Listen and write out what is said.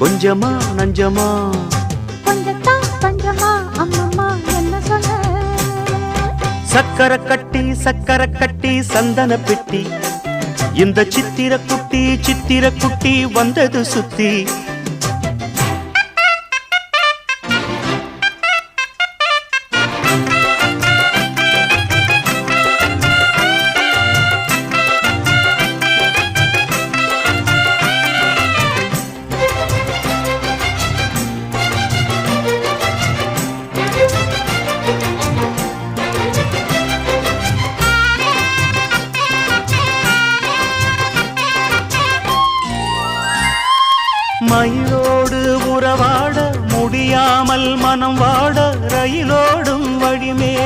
கொஞ்சமா நஞ்சமா. கொஞ்சத்தான் பஞ்சமா அம்மம்மா என்ன சொல்ல? சக்கரை கட்டி சக்கரை கட்டி சந்தன பெட்டி. இந்த சித்திர குட்டி சித்திர குட்டி வந்தது சுத்தி. மயிலோடு உறவாட முடியாமல் மனம் வாட ரயிலோடும் வழிமே